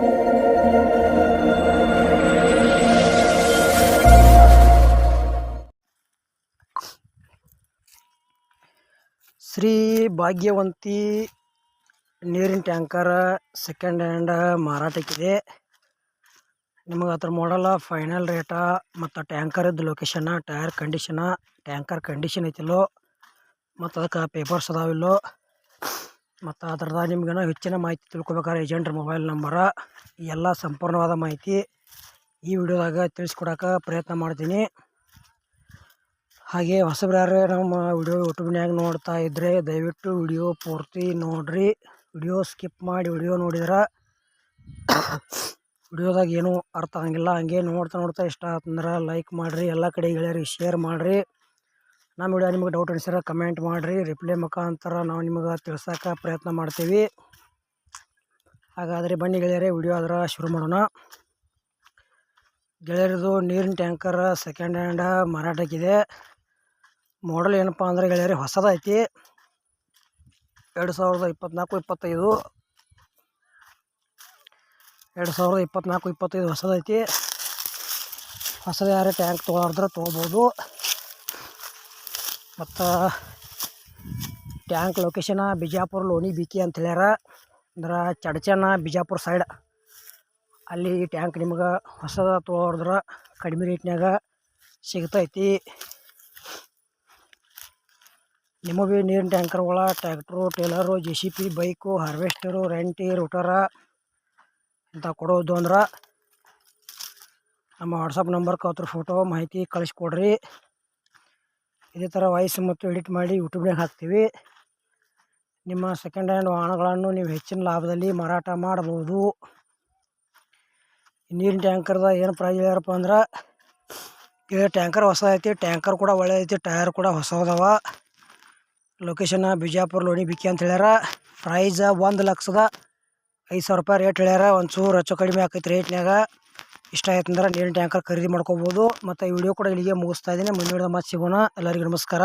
ಶ್ರೀ ಭಾಗ್ಯವಂತಿ ನೀರಿನ tanker second hand ಮಾರಾಟಕ್ಕಿದೆ. ನಿಮಗೆ ಅದ್ರ ಮಾಡಲ್ಲ ಫೈನಲ್ ರೇಟ ಮತ್ತು ಟ್ಯಾಂಕರದ್ದು location tyre condition tanker condition ಐತಿಲ್ಲೋ, ಮತ್ತು ಅದಕ್ಕೆ ಪೇಪರ್ಸ್ ಅದಾವಿಲ್ಲೋ. ಮತ್ತು ಅದ್ರದ್ದು ನಿಮ್ಗೇನೋ ಹೆಚ್ಚಿನ ಮಾಹಿತಿ ತಿಳ್ಕೊಬೇಕಾದ್ರೆ ಏಜೆಂಟ್ರ ಮೊಬೈಲ್ ನಂಬರ ಎಲ್ಲ ಸಂಪೂರ್ಣವಾದ ಮಾಹಿತಿ ಈ ವಿಡಿಯೋದಾಗ ತಿಳಿಸ್ಕೊಡೋಕೆ ಪ್ರಯತ್ನ ಮಾಡ್ತೀನಿ. ಹಾಗೆ ಹೊಸಬ್ರು ಯಾರೇ ನಮ್ಮ ವಿಡಿಯೋ ಯೂಟ್ಯೂಬ್ನಾಗ ನೋಡ್ತಾ ಇದ್ದರೆ ದಯವಿಟ್ಟು ವಿಡಿಯೋ ಪೂರ್ತಿ ನೋಡಿರಿ. ವಿಡಿಯೋ ಸ್ಕಿಪ್ ಮಾಡಿ ವಿಡಿಯೋ ನೋಡಿದ್ರೆ ವಿಡಿಯೋದಾಗ ಏನೂ ಅರ್ಥ ಆಗಂಗಿಲ್ಲ. ಹಂಗೆ ನೋಡ್ತಾ ನೋಡ್ತಾ ಇಷ್ಟ ಆತಂದ್ರೆ ಲೈಕ್ ಮಾಡಿರಿ. ಎಲ್ಲ ಕಡೆ ಗೆಳೆಯರಿಗೆ ಶೇರ್ ಮಾಡಿರಿ. ನಮ್ಮ ವಿಡಿಯೋ ನಿಮಗೆ ಡೌಟ್ ಅನಿಸಿದ್ರೆ ಕಮೆಂಟ್ ಮಾಡಿರಿ ರಿಪ್ಲೈ ಮುಖಾಂತರ ನಾವು ನಿಮಗೆ ತಿಳ್ಸೋಕೆ ಪ್ರಯತ್ನ ಮಾಡ್ತೀವಿ. ಹಾಗಾದರೆ ಬನ್ನಿ ಗೆಳೆಯರೆ, ವಿಡಿಯೋ ಆದ್ರೆ ಶುರು ಮಾಡೋಣ. ಗೆಳೆಯರದು ನೀರಿನ ಟ್ಯಾಂಕರ್ ಸೆಕೆಂಡ್ ಹ್ಯಾಂಡ್ ಮಾರಾಟಕ್ಕಿದೆ. ಮಾಡಲ್ ಏನಪ್ಪ ಅಂದರೆ ಗೆಳೆಯರೆ, ಹೊಸದೈತಿ. ಎರಡು ಸಾವಿರದ ಇಪ್ಪತ್ತ್ನಾಲ್ಕು ಇಪ್ಪತ್ತೈದು. ಎರಡು ಸಾವಿರದ ಇಪ್ಪತ್ತ್ನಾಲ್ಕು ಇಪ್ಪತ್ತೈದು ಹೊಸದೈತಿ. ಹೊಸದು ಯಾರೇ ಟ್ಯಾಂಕ್ ತೊಗೊಳಾರ್ದ್ರೆ ತೊಗೋಬೋದು. ಮತ್ತು ಟ್ಯಾಂಕ್ ಲೊಕೇಶನ ಬಿಜಾಪುರ ಲೋನಿ ಬಿಕಿ ಅಂತ ಹೇಳ್ಯಾರ. ಅಂದ್ರೆ ಚಡ್ಚನ ಬಿಜಾಪುರ ಸೈಡ್ ಅಲ್ಲಿ ಟ್ಯಾಂಕ್ ನಿಮ್ಗೆ ಹೊಸದ ತೋರಿದ್ರೆ ಕಡಿಮೆ ರೇಟ್ನಾಗ ಸಿಗ್ತೈತಿ. ನಿಮ್ಮ ಭೀ ನೀರಿನ ಟ್ಯಾಂಕರ್ಗಳ tractor trailer J C B bike harvester ರೆಂಟಿ ರೂಟರ ಅಂತ ಕೊಡೋದು ಅಂದ್ರೆ ನಮ್ಮ ವಾಟ್ಸಪ್ ನಂಬರ್ಗೆ ಅವ್ರ ಫೋಟೋ ಮಾಹಿತಿ ಕಳಿಸ್ಕೊಡ್ರಿ. ಇದೇ ಥರ ವಾಯ್ಸ್ ಮತ್ತು ಎಡಿಟ್ ಮಾಡಿ ಯೂಟ್ಯೂಬ್ನಾಗ ಹಾಕ್ತೀವಿ. ನಿಮ್ಮ ಸೆಕೆಂಡ್ ಹ್ಯಾಂಡ್ ವಾಹನಗಳನ್ನು ನೀವು ಹೆಚ್ಚಿನ ಲಾಭದಲ್ಲಿ ಮಾರಾಟ ಮಾಡ್ಬೋದು ನೀರಿನ ಟ್ಯಾಂಕರ್ದ ಏನು ಪ್ರೈಸ್ ಹೇಳ್ಯಾರಪ್ಪ ಅಂದ್ರೆ ಇದು ಟ್ಯಾಂಕರ್ ಹೊಸ ಐತಿ, ಟ್ಯಾಂಕರ್ ಕೂಡ ಒಳ್ಳೆ ಐತಿ ಟಯರ್ ಕೂಡ ಹೊಸ ಅದಾವ. ಲೊಕೇಶನ್ ಬಿಜಾಪುರ ಲೋಣಿ ಬಿಕ್ಕಿ ಅಂತ ಹೇಳ್ಯಾರ. ಪ್ರೈಸ್ ಒಂದು ಲಕ್ಷದ ಐದು ಸಾವಿರ ರೂಪಾಯಿ ರೇಟ್ ಹೇಳ್ಯಾರ. ಒಂದು ಚೂರು ಹೆಚ್ಚು ಕಡಿಮೆ ಆಕೈತಿ ರೇಟ್ನ್ಯಾಗ ಇಷ್ಟ ಆಯ್ತು ಅಂದ್ರೆ ನೀರಿನ ಟ್ಯಾಂಕರ್ ಖರೀದಿ ಮಾಡ್ಕೋಬೋದು. ಮತ್ತು ಈ ವಿಡಿಯೋ ಕೂಡ ಇಲ್ಲಿಗೆ ಮುಗಿಸ್ತಾ ಇದ್ದೀನಿ. ಮುಂದಿನ ಮತ್ತೆ ಸಿಗೋಣ. ಎಲ್ಲರಿಗೂ ನಮಸ್ಕಾರ.